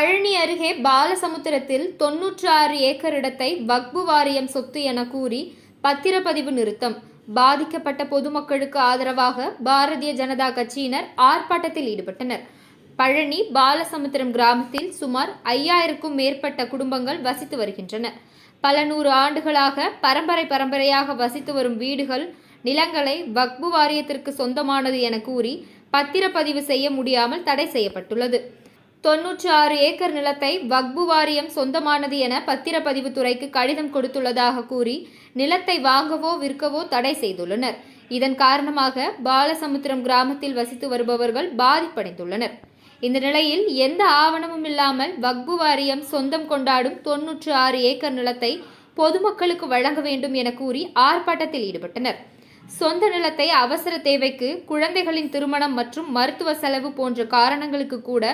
பழனி அருகே பாலசமுத்திரத்தில் தொன்னூற்றி ஆறு ஏக்கர் இடத்தை வக்பு வாரியம் சொத்து என கூறி பத்திரப்பதிவு நிறுத்தம். பாதிக்கப்பட்ட பொதுமக்களுக்கு ஆதரவாக பாரதிய ஜனதா கட்சியினர் ஆர்ப்பாட்டத்தில் ஈடுபட்டனர். பழனி பாலசமுத்திரம் கிராமத்தில் சுமார் ஐயாயிரக்கும் மேற்பட்ட குடும்பங்கள் வசித்து வருகின்றன. பல நூறு ஆண்டுகளாக பரம்பரை பரம்பரையாக வசித்து வரும் வீடுகள் நிலங்களை வக்பு வாரியத்திற்கு சொந்தமானது என கூறி பத்திரப்பதிவு செய்ய முடியாமல் தடை செய்யப்பட்டுள்ளது. தொன்னூற்றி ஆறு ஏக்கர் நிலத்தை வக்பு வாரியம் சொந்தமானது என பத்திரப்பதிவு துறைக்கு கடிதம் கொடுத்துள்ளதாக கூறி நிலத்தை வாங்கவோ விற்கவோ தடை செய்துள்ளனர். இதன் காரணமாக பாலசமுத்திரம் கிராமத்தில் வசித்து வருபவர்கள் பாதிப்படைந்துள்ளனர். இந்த நிலையில் எந்த ஆவணமும் இல்லாமல் வக்பு வாரியம் சொந்தம் கொண்டாடும் தொன்னூற்று ஆறு ஏக்கர் நிலத்தை பொதுமக்களுக்கு வழங்க வேண்டும் என கூறி ஆர்ப்பாட்டத்தில் ஈடுபட்டனர். சொந்த நிலத்தை அவசர தேவைக்கு குழந்தைகளின் திருமணம் மற்றும் மருத்துவ செலவு போன்ற காரணங்களுக்கு கூட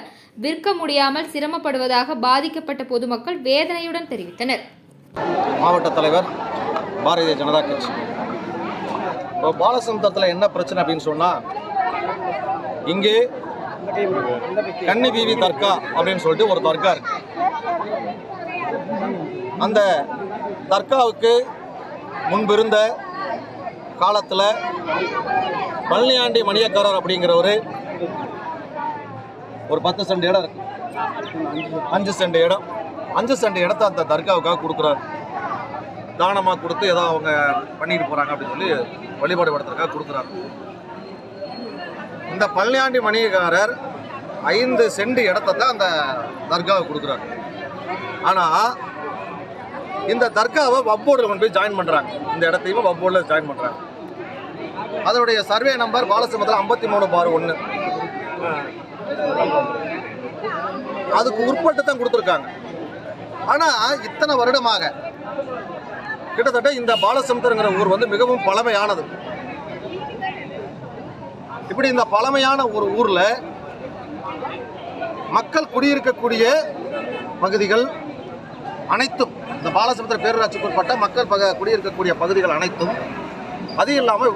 விற்க முடியாமல் சிரமப்படுவதாக பாதிக்கப்பட்ட பொதுமக்கள் வேதனையுடன் தெரிவித்தனர். மாவட்ட தலைவர் பாரதிய ஜனதா கட்சி. இப்போ பாலசமுத்திரத்தில் என்ன பிரச்சனை அப்படின்னு சொன்னால் இங்கே கன்னி பீவி தர்கா அப்படின்னு சொல்லிட்டு ஒரு தர்கா இருக்கு. அந்த தர்காவுக்கு முன்பிருந்த காலத்தில் பழனியாண்டி மணியக்காரர் அப்படிங்கிறவர் ஒரு பத்து சென்ட் இடம் இருக்கு. அஞ்சு சென்ட் இடம். அஞ்சு சென்ட் இடத்த அந்த தர்காவுக்காக கொடுக்குறாரு. தானமாக கொடுத்து ஏதோ அவங்க பண்ணிட்டு போகிறாங்க அப்படின்னு சொல்லி வழிபாடு படத்திற்காக கொடுக்குறாரு. இந்த பழனியாண்டி மணியக்காரர் ஐந்து சென்ட் இடத்த தான் அந்த தர்காவை கொடுக்குறாரு. ஆனால் இந்த தர்காவை வப்போர்டில் கொண்டு போய் ஜாயின் பண்ணுறாங்க இந்த இடத்தையும் வப்போர்டில் ஜாயின் பண்ணுறாங்க அதனுடைய சர்வே நம்பர் பாலசமுத்திரம் ஐம்பத்தி மூணு பார் ஒன்று அதுக்கு உட்பட்டு தான் கொடுத்துருக்காங்க. ஆனால் இத்தனை வருடமாக கிட்டத்தட்ட இந்த பாலசமுத்திரங்கிற ஊர் வந்து மிகவும் பழமையானது. இப்படி இந்த பழமையான ஒரு ஊரில் மக்கள் குடியிருக்கக்கூடிய பகுதிகள் அனைத்தும் இந்த பாலசமுத்திர பேரூராட்சிக்குட்பட்ட மக்கள் பக குடியிருக்கக்கூடிய பகுதிகள் அனைத்தும். அது இல்லாமல்